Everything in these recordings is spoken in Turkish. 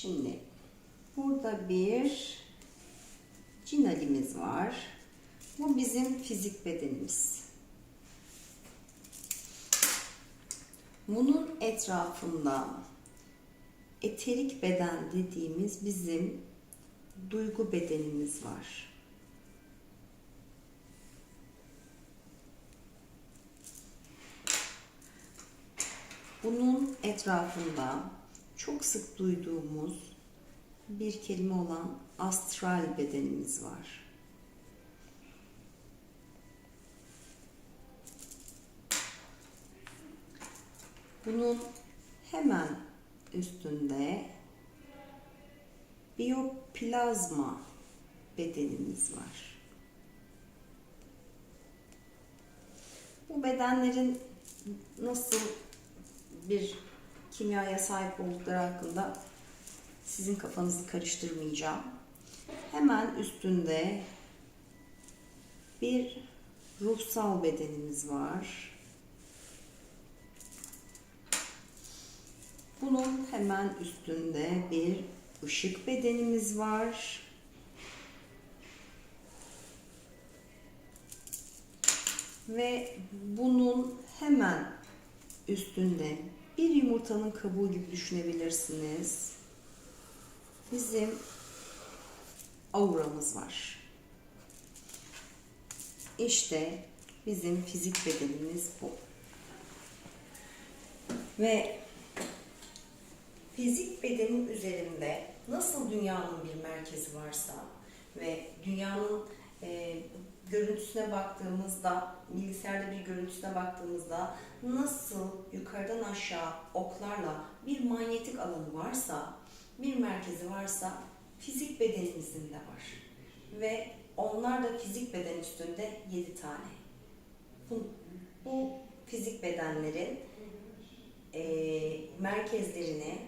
Şimdi burada bir cinalimiz var. Bu bizim fizik bedenimiz. Bunun etrafında eterik beden dediğimiz bizim duygu bedenimiz var. Bunun etrafında çok sık duyduğumuz bir kelime olan astral bedenimiz var. Bunun hemen üstünde biyoplazma bedenimiz var. Bu bedenlerin nasıl bir kimyaya sahip oldukları hakkında sizin kafanızı karıştırmayacağım. Hemen üstünde bir ruhsal bedenimiz var. Bunun hemen üstünde bir ışık bedenimiz var. Ve bunun hemen üstünde bir yumurtanın kabuğu gibi düşünebilirsiniz. Bizim auramız var. İşte bizim fizik bedenimiz bu. Ve fizik bedenin üzerinde nasıl dünyanın bir merkezi varsa ve dünyanın görüntüsüne baktığımızda, bilgisayarda bir görüntüsüne baktığımızda nasıl yukarıdan aşağı oklarla bir manyetik alanı varsa, bir merkezi varsa fizik bedenimizin de var. Ve onlar da fizik beden üstünde 7 tane. Bu, bu fizik bedenlerin e, merkezlerini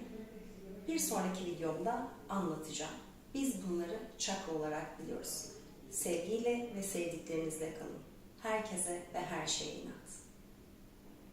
bir sonraki videomda anlatacağım. Biz bunları çakra olarak biliyoruz. Sevgiyle ve sevdiklerinizle kalın. Herkese ve her şeye inat.